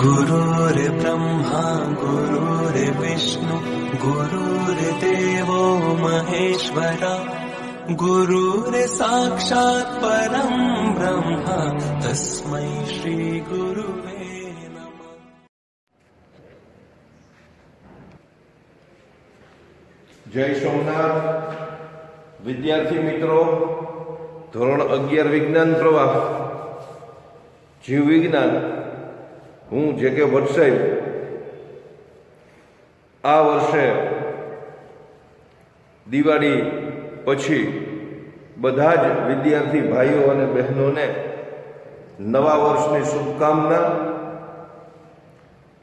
गुरुर्ब्रह्मा गुरुर्विष्णु गुरुर्देवो महेश्वरा गुरुर्साक्षात् परं ब्रह्म तस्मै श्रीगुरुवे नमः જય સોમનાથ વિદ્યાર્થી મિત્રો ધોરણ અગિયાર વિજ્ઞાન પ્રવાહ જીવ વિજ્ઞાન હું જે કે વર્ષે આ વર્ષે દિવાળી પછી બધા જ વિદ્યાર્થી ભાઈઓ અને બહેનોને નવા વર્ષની શુભકામના.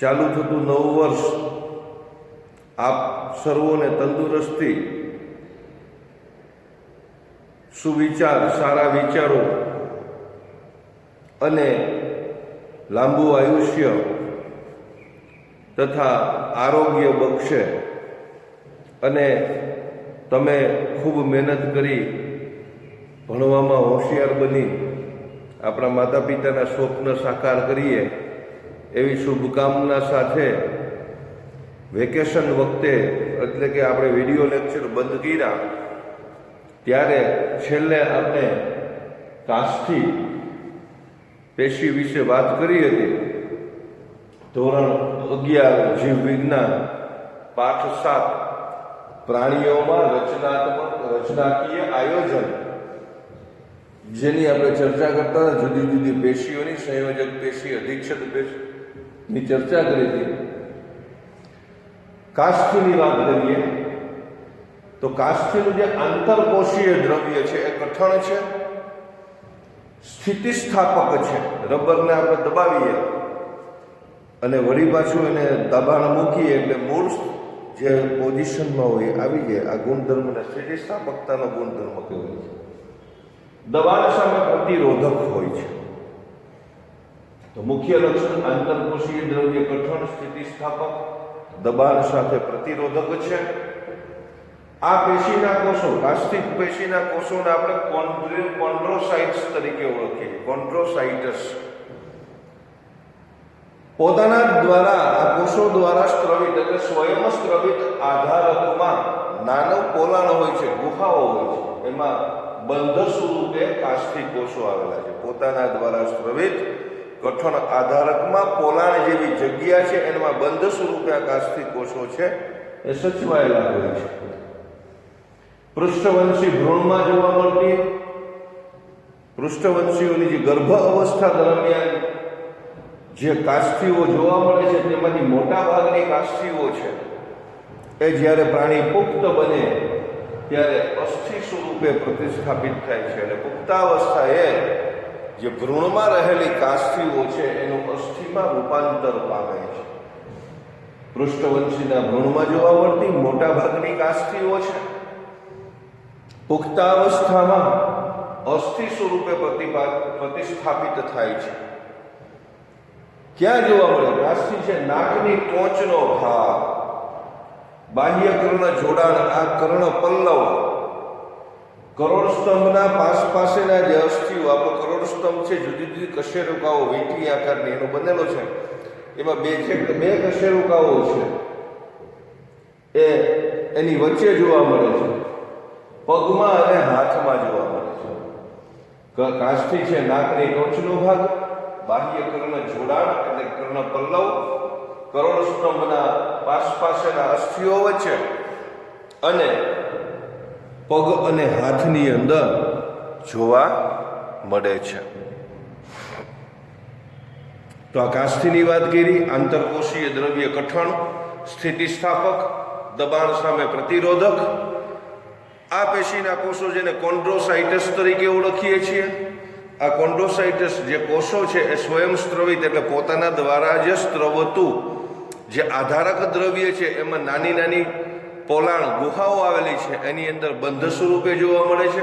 ચાલુ થતું નવું વર્ષ આપ સર્વોને તંદુરસ્તી, સુવિચાર, સારા વિચારો અને લાંબુ આયુષ્ય તથા આરોગ્ય બક્ષે અને તમે ખૂબ મહેનત કરી ભણવામાં હોશિયાર બની આપણા માતા પિતાના સ્વપ્ન સાકાર કરીએ એવી શુભકામના સાથે વેકેશન વખતે, એટલે કે આપણે વીડિયો લેક્ચર બંધ કર્યા, ત્યારે છેલ્લે આપણે કાષ્ઠી પેશી વિશે વાત કરી હતી. ધોરણ અગિયાર જીવ વિજ્ઞાન, પાઠ સાત, પ્રાણીઓમાં રચનાત્મક, રચનાકીય આયોજન. જેની આપણે ચર્ચા કરતા જુદી જુદી પેશીઓની સંયોજક પેશી, અધિક્ષક પેશીની ચર્ચા કરી હતી. કાષ્ઠીની વાત કરીએ, તો કાષ્ઠીનું જે આંતરકોષીય દ્રવ્ય છે, એ કઠણ છે? સ્થિતિસ્થાપક છે. રબરને આપણે દબાવીએ અને વળી પાછું એને દબાણ મૂકીએ એટલે મૂળ જે પોઝિશનમાં હોય આવી જાય. આ ગુણધર્મને સ્થિતિસ્થાપકતાનો ગુણધર્મ કહેવાય છે. દબાણ સામે પ્રતિરોધક હોય છે. તો મુખ્ય લક્ષણ આંતરકોષીય દ્રવ્ય કઠણ સ્થિતિસ્થાપક. દબાણ સાથે પ્રતિરોધક છે. આ પેશીના કોષો કાસ્ટિક પેશીના કોષોને આપણે કોન્ડ્રી- કોન્ડ્રોસાઇટ્સ તરીકે ઓળખીએ, કોન્ડ્રોસાઇટસ. પોતાના દ્વારા, આ કોષો દ્વારા સ્ત્રવિત એટલે સ્વયં સ્ત્રવિત આધારકમાં નાનો પોલાણ હોય છે ગુફાઓ હોય છે, એમાં બંધ સ્વરૂપે કાસ્ટિક કોષો આવેલા છે. પોતાના દ્વારા સ્ત્રવિત કઠણ આધારકમાં પોલાણ જેવી જગ્યા છે, એમાં બંધ સ્વરૂપે આ કાસ્ટિક કોષો છે, એ સચવાયેલા હોય છે. પૃષ્ઠવંશી ભ્રૂણમાં જોવા મળતી. પૃષ્ઠવંશીઓની જે ગર્ભ અવસ્થા દરમિયાન જે કાષ્ઠીઓ જોવા મળે છે, તેમાંથી મોટા ભાગની કાષ્ઠીઓ છે. એ જ્યારે પ્રાણી પુખ્ત બને, ત્યારે અસ્થિ સ્વરૂપે પ્રતિસ્થાપિત થાય છે. અને પુખ્તાવસ્થાએ જે ભ્રૂણમાં રહેલી કાષ્ઠીઓ છે, એનું અસ્થિમાં રૂપાંતર પામે છે. પૃષ્ઠવંશીના ભ્રૂણમાં જોવા મળતી મોટા ભાગની કાષ્ઠીઓ છે. પુખ્તાવસ્થામાં અસ્થિ સ્વરૂપે પ્રતિભા પ્રતિસ્થાપિત થાય છે. ક્યાં જોવા મળે? અસ્થિ છે નાકની ટોચનો ભાગ. બાહ્ય કર્ણ જોડાણ, આ કર્ણ પલ્લવ. કરોડ સ્તંભના પાસ પાસેના જે અસ્થિઓ આપણો કરોડ સ્તંભ છે, જુદી જુદી કશેરુકાઓ, વીંટી આકારની એનો બનેલો છે. એમાં બે છે બે કશેરુકાઓ છે. એ એની વચ્ચે જોવા મળે છે. પગમાં અને હાથમાં જોવા મળે છે. કાષ્ઠી છે નાકની ટોચનો ભાગ, બાહ્ય કર્ણ જોડાણ એટલે કર્ણ પલ્લવ, કરોડ સ્તંભના પાસ પાસેના અસ્થિઓ વચ્ચે અને પગ અને હાથની અંદર જોવા મળે છે. તો આ કાષ્ઠીની વાત કરી, આંતરકોષીય દ્રવ્ય કઠણ, સ્થિતિસ્થાપક, દબાણ સામે પ્રતિરોધક આ પેશીના કોષો જેને કોન્ડ્રોસાઇટસ તરીકે ઓળખીએ છીએ. આ કોન્ડ્રોસાઇટસ જે કોષો છે એ સ્વયં સ્ત્રવિત એટલે પોતાના દ્વારા જ સ્ત્રવતું જે આધારક દ્રવ્ય છે, એમાં નાની નાની પોલાણ ગુહાઓ આવેલી છે, એની અંદર બંધ સ્વરૂપે જોવા મળે છે.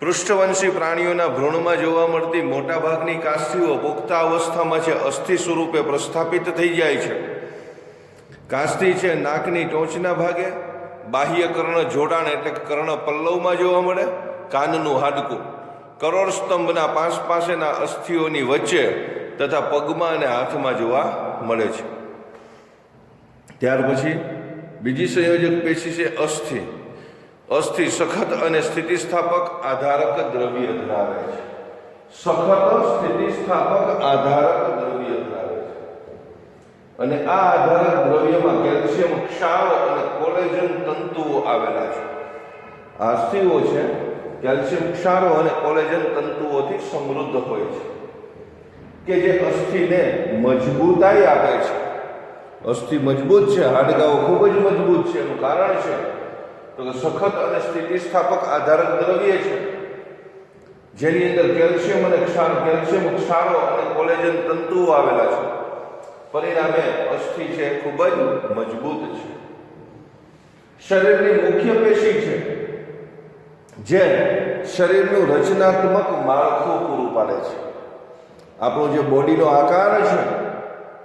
પૃષ્ઠવંશી પ્રાણીઓના ભ્રૂણમાં જોવા મળતી મોટાભાગની કાસ્થીઓ પુખ્તા અવસ્થામાં છે, અસ્થિ સ્વરૂપે પ્રસ્થાપિત થઈ જાય છે. કાસ્થી છે, નાકની ટોચના ભાગે બાહ્ય કર્ણ જોડાણ એટલે કર્ણ પલ્લવમાં જોવા મળે, કાનનું હાડકું. કરોડ સ્તંભના પાંચ પાસેના અસ્થિઓની વચ્ચે તથા પગમાં અને હાથમાં જોવા મળે છે. ત્યાર પછી બીજી સંયોજક પેશી છે અસ્થિ. અસ્થિ સખત અને સ્થિતિસ્થાપક આધારક દ્રવ્ય ધરાવે છે. સખત સ્થિતિસ્થાપક આધારક દ્રવ્ય ધરાવે અને આ આધારક દ્રવ્યમાં કેલ્શિયમ, ક્ષારો અને કોલેજન તંતુઓ આવેલા છે. અસ્થિઓ છે, કેલ્શિયમ, ક્ષારો અને કોલેજન તંતુઓથી સમૃદ્ધ હોય છે. કે જે અસ્થિને મજબૂતાઈ આપે છે. અસ્થિ મજબૂત છે, હાડકાઓ ખૂબ જ મજબૂત છે. એનું કારણ છે તો કે સખત અને સ્થિતિસ્થાપક આધારક દ્રવ્ય છે. જેની અંદર કેલ્શિયમ અને ક્ષાર, કેલ્શિયમ, ક્ષારો અને કોલેજન તંતુઓ આવેલા છે. પરિણામે અસ્થિ છે, ખૂબ જ મજબૂત છે. શરીરની મુખ્ય પેશી છે, જે શરીરનું રચનાત્મક માળખું પૂરું પાડે છે. આપણો જે બોડીનો આકાર છે,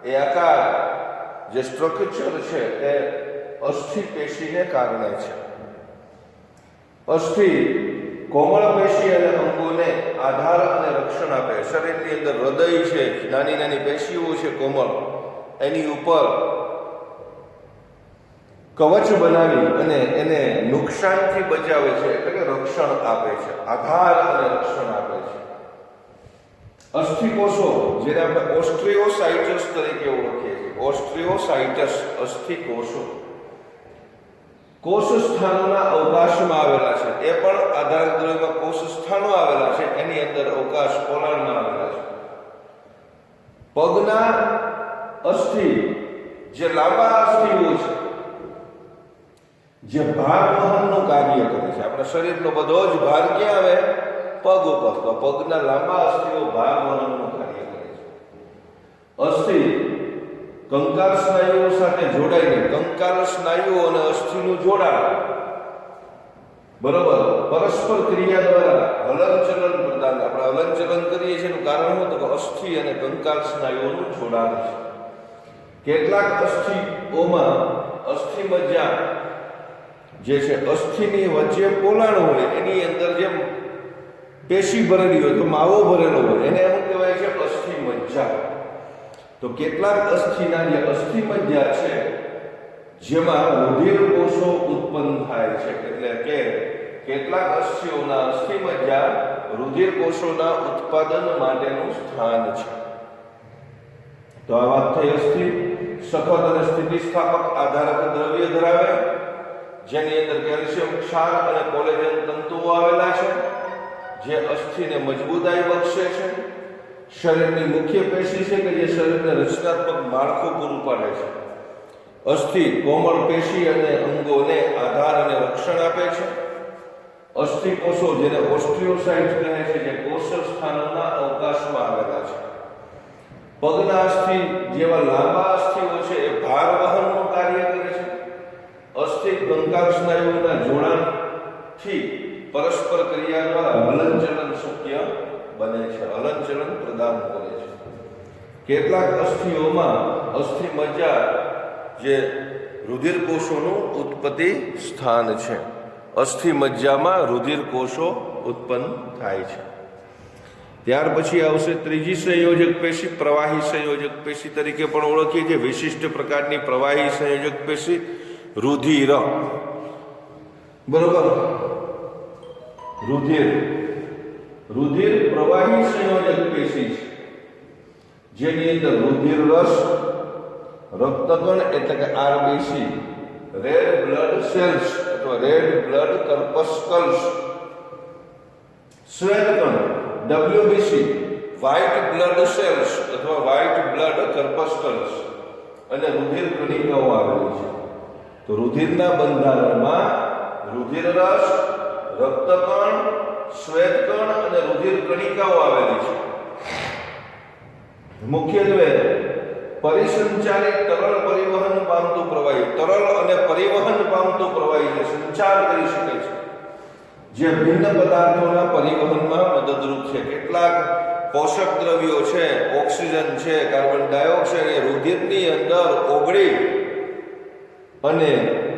એ આકાર જે સ્ટ્રક્ચર છે એ અસ્થિ પેશીને કારણે છે. અસ્થિ કોમળ પેશી અને અંગોને આધાર અને રક્ષણ આપે. શરીરની અંદર હૃદય છે, નાની નાની પેશીઓ છે કોમળ. એની ઉપર કવચ બનાવી અને એને નુકસાનથી બચાવે છે, એટલે કે રક્ષણ આપે છે, આધાર અને રક્ષણ આપે છે. અસ્થિકોષો, જેને આપણે ઓસ્ટ્રિયોસાઇટસ તરીકે ઓળખીએ છીએ. ઓસ્ટ્રિયોસાઇટસ અસ્થિકોષો. કોષ સ્થાનોના અવકાશમાં આવેલા છે. એ પણ આધાર દ્રવ્યમાં કોષ સ્થાનો આવેલા છે. એની અંદર અવકાશ પોલાણમાં આવેલા છે. પગના અસ્થિ, જે લાંબા અસ્થિઓ છે, જે ભાર વહનનું કાર્ય કરે છે. આપણા શરીરનો બધો જ ભાર ક્યાં આવે? પગ ઉપર. તો પગના લાંબા અસ્થિઓ ભાર વહનનું કાર્ય કરે છે. અસ્થિ, કંકાલ સ્નાયુઓ સાથે જોડાઈને, કંકાલ સ્નાયુઓ અને અસ્થિનું જોડાણ. બરોબર? પરસ્પર ક્રિયા દ્વારા હલનચલન પ્રદાન. આપણે હલનચલન કરીએ છીએ એનું કારણ શું? તો અસ્થિ અને કંકાલ સ્નાયુઓનું જોડાણ છે. કેટલાક અસ્થિઓમાં અસ્થિ મજ્જા જે છે, અસ્થિની વચ્ચે પોલાણ હોય, એની અંદર જેમ પેશી ભરેલી હોય, તો માવો ભરેલો હોય, એને શું કહેવાય છે? અસ્થિ મજ્જા. તો કેટલાક અસ્થિના જે અસ્થિ મજ્જા છે, જેમાં રુધિર કોષો ઉત્પન્ન થાય છે. એટલે કે કેટલાક અસ્થિઓના અસ્થિ મજ્જા રુધિર કોષોના ઉત્પાદન માટેનું સ્થાન છે. તો આ વાત થઈ અસ્થિ સખત અને સ્થિતિસ્થાપક આધારક દ્રવ્ય ધરાવે, જેની અંદર કેલ્શિયમ, ક્ષાર અને કોલેજન તંતુઓ આવેલા છે, જે અસ્થિને મજબૂતાઈ બક્ષે છે. શરીરની મુખ્ય પેશી છે કે જે શરીરને રચનાત્મક માળખું પૂરું પાડે છે. અસ્થિ કોમળ પેશી અને અંગોને આધાર અને રક્ષણ આપે છે. અસ્થિ કોષો જેને ઓસ્ટ્રિયોસાઇટ કહે છે, જે કોષ સ્થાનોના અવકાશમાં આવેલા છે પગના અસ્થિ જેવા લાંબા અસ્થિઓ છે, એ ભાર વહનનું કાર્ય કરે છે. અસ્થિ ગંગા સ્નાયુઓના જોડાણથી પરસ્પર ક્રિયા દ્વારા હલનચલન શક્ય બને છે, હલનચલન પ્રદાન કરે છે. કેટલાક અસ્થિઓમાં અસ્થિ મજ્જા જે રુધિર કોષોનું ઉત્પત્તિ સ્થાન છે. અસ્થિ મજ્જામાં રુધિર કોષો ઉત્પન્ન થાય છે. ત્યાર પછી આવશે ત્રીજી સંયોજક પેશી, પ્રવાહી સંયોજક પેશી તરીકે પણ ઓળખીએ છીએ. વિશિષ્ટ પ્રકારની પ્રવાહી સંયોજક પેશી, રુધિર. બરોબર? રુધિર. રુધિર પ્રવાહી સંયોજક પેશી છે. જેની અંદર રુધિર રસ, રક્તકણ એટલે કે આરબીસી રેડ બ્લડ સેલ્સ અથવા રેડ બ્લડ કર્પસ્કલ્સ શ્વેતકણ. ડબ્લ્યુબીસી વ્હાઇટ બ્લડ સેલ્સ અથવા વ્હાઇટ બ્લડ કર્પસ્કલ્સ અને રુધિર કણિકાઓ આવેલી છે. તો રુધિરના બંધારણમાં રુધિર રસ રક્તકણ, શ્વેતકણ અને રુધિર કણિકાઓ આવેલી છે. મુખ્યત્વે પરિસંચાલિત તરલ પરિવહન પામતું પ્રવાહી, તરલ અને પરિવહન પામતું પ્રવાહી સંચાર કરી શકે છે. જે ભિન્ન પદાર્થોના પરિવહનમાં મદદરૂપ છે. કેટલાક પોષક દ્રવ્યો છે, ઓક્સિજન છે, કાર્બન ડાયોક્સાઇડ એ રુધિરની અંદર ઓગળી અને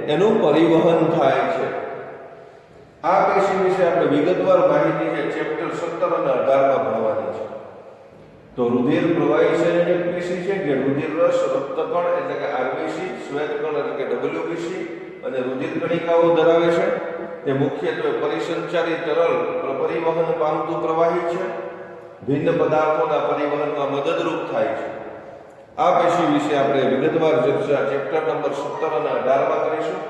એનું પરિવહન થાય છે. આ પેશી વિશે આપણે વિગતવાર માહિતી છે. ચેપ્ટર સત્તર અને અઢારમાં ભણવાની છે. તો રુધિર પ્રવાહી સંયોજક પેશી છે કે રુધિર રસ, રક્તકણ એટલે કે આરબીસી, શ્વેતકણ એટલે કે ડબલ્યુબીસી અને રુધિર કણિકાઓ ધરાવે છે. તે મુખ્યત્વે પરિસંચારી તરલ પરિવહન પામતું પ્રવાહી છે. ભિન્ન પદાર્થોના પરિવહનમાં મદદરૂપ થાય છે. આ પેશી વિશે આપણે વિગતવાર ચર્ચા ચેપ્ટર નંબર સત્તર અને અઢારમાં કરીશું.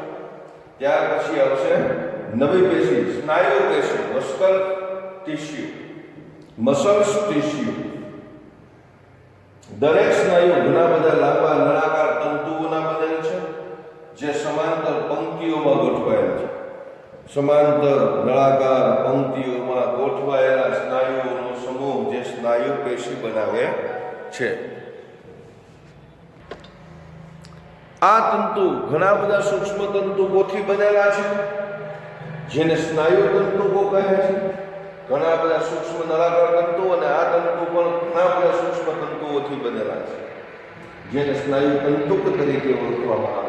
ત્યાર પછી આવશે નવી પેશી સ્નાયુ પેશી, મસ્કલ ટીસ્યુ મસલ્સ ટીસ્યુ દરેક સ્નાયુ ઘણા બધા લાંબા નળાકાર તંતુઓના બનેલ છે, જે સમાંતર પંક્તિઓમાં ગોઠવાયેલ છે. સમાંતર, નળાકાર પંક્તિઓમાં ગોઠવાયેલા સ્નાયુઓનો સમૂહ જે સ્નાયુ પેશી બનાવે છે. આ તંતુ ઘણા બધા સૂક્ષ્મ તંતુઓથી બનેલા છે, જેને સ્નાયુ તંતુકો કહે છે. ઘણા બધા સૂક્ષ્મ નળાકાર તંતુ અને આ તંતુ પણ ઘણા બધા સૂક્ષ્મ તંતુઓથી બનેલા છે, જેને સ્નાયુ તંતુક તરીકે ઓળખવામાં આવે છે.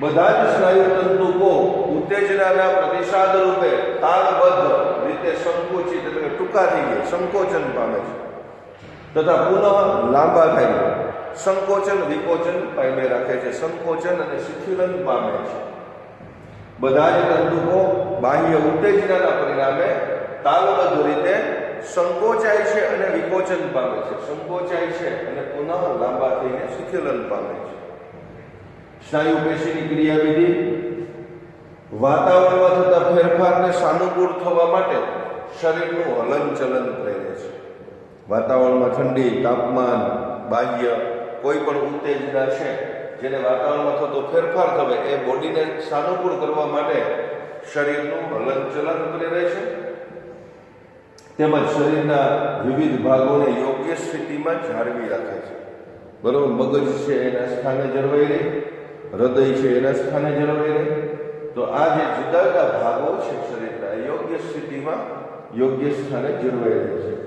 બધા જ સ્નાયુ તંતુકો ઉત્તેજનાના પ્રતિસાદ રૂપે તાલબદ્ધ રીતે સંકુચિત એટલે ટૂંકા થઈ ગયા, સંકોચન પામે છે. તથા પુનઃ લાંબા થાય સંકોચન, વિકોચન પામે રાખે છે. સંકોચન અને શિથિલન પામે છે. બધા જ તંતુકો બાહ્ય ઉત્તેજનાના પરિણામે તાલબદ્ધ રીતે સંકોચાય છે અને વિકોચન પામે છે. સંકોચાય છે અને પુનઃ લાંબા થઈને શિથિલન પામે છે. સ્નાયુ પેશીની ક્રિયાવિધિ, વાતાવરણમાં થતા ફેરફારને સાનુકૂળ થવા માટે શરીરનું હલનચલન પ્રેરે છે. વાતાવરણમાં ઠંડી, તાપમાન, બાહ્ય કોઈ પણ ઉત્તેજના છે, જેને વાતાવરણમાં થતો ફેરફાર થવે, એ બોડીને સાનુકૂળ કરવા માટે શરીરનું હલનચલન પ્રેરે છે. તેમજ શરીરના વિવિધ ભાગોને યોગ્ય સ્થિતિમાં જાળવી રાખે છે. બરોબર, મગજ છે, એના સ્થાને જળવાઈ રહે. હૃદય છે એના સ્થાને જળવાઈ રહે. તો આ જે જુદા જુદા ભાગો છે શરીરના યોગ્ય સ્થિતિમાં યોગ્ય સ્થાને જળવાઈ રહે છે.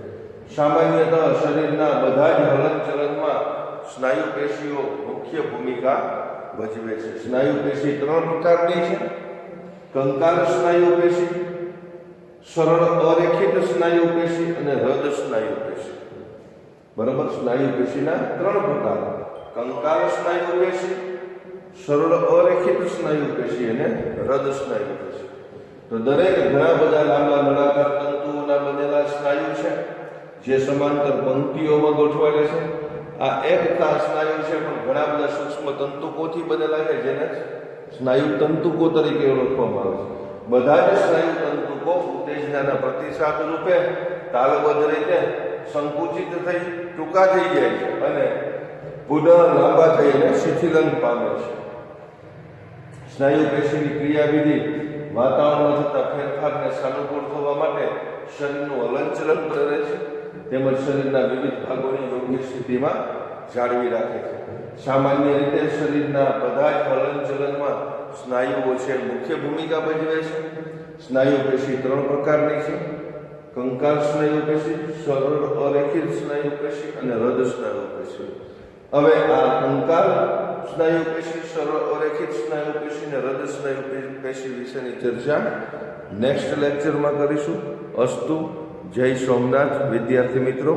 સામાન્યતઃ શરીરના બધા જ હલનચલનમાં સ્નાયુ પેશીઓ મુખ્ય ભૂમિકા ભજવે છે. સ્નાયુ પેશી ત્રણ પ્રકારની છે. કંકાલ સ્નાયુ પેશી, સરળ અરેખિત સ્નાયુ પેશી અને હૃદ સ્નાયુ પેશી. બરાબર? સ્નાયુ પેશીના ત્રણ પ્રકાર. કંકાલ સ્નાયુ પેશી સરળ અરેખિત સ્નાયુ પેશી અને હૃદ સ્નાયુ પેશી. તો દરેક ઘણા બધા લાંબા નળાકાર તંતુઓના બનેલા સ્નાયુ છે, જે સમાંતર પંક્તિઓમાં ગોઠવાયેલા છે. આ એકતા સ્નાયુ છે, પણ ઘણા બધા સૂક્ષ્મ તંતુકોથી બનેલા છે, જેને સ્નાયુ તંતુકો તરીકે ઓળખવામાં આવે છે. બધા જ સ્નાયુ તંતુકો ઉત્તેજનાના પ્રતિસાદ રૂપે તાલબદ્ધ રીતે સંકુચિત થઈ, ટૂંકા થઈ જાય છે અને પુનઃ લાંબા થઈને શિથિલન પામે છે. સ્નાયુ પેશીની ક્રિયાવિધિ વાતાવરણમાં થતા ફેરફારને સાનુકૂળ થવા માટે શરીરનું હલનચલન કરે છે. તેમજ શરીરના વિવિધ ભાગોની યોગ્ય સ્થિતિમાં જાળવી રાખે છે. સામાન્ય રીતે શરીરના બધા જ હલનચલનમાં સ્નાયુઓ છે મુખ્ય ભૂમિકા ભજવે છે. સ્નાયુ પેશી ત્રણ પ્રકારની છે. કંકાલ સ્નાયુ પેશી, સરળ અરેખિત સ્નાયુ પેશી અને હૃદય સ્નાયુ પેશી. હવે આ કંકાલ સ્નાયુ પેશી સરળ અરેખિત સ્નાયુ પેશી અને હૃદય સ્નાયુ પેશી વિશેની ચર્ચા નેક્સ્ટ લેક્ચરમાં કરીશું. અસ્તુ, જય સોમનાથ. વિદ્યાર્થી મિત્રો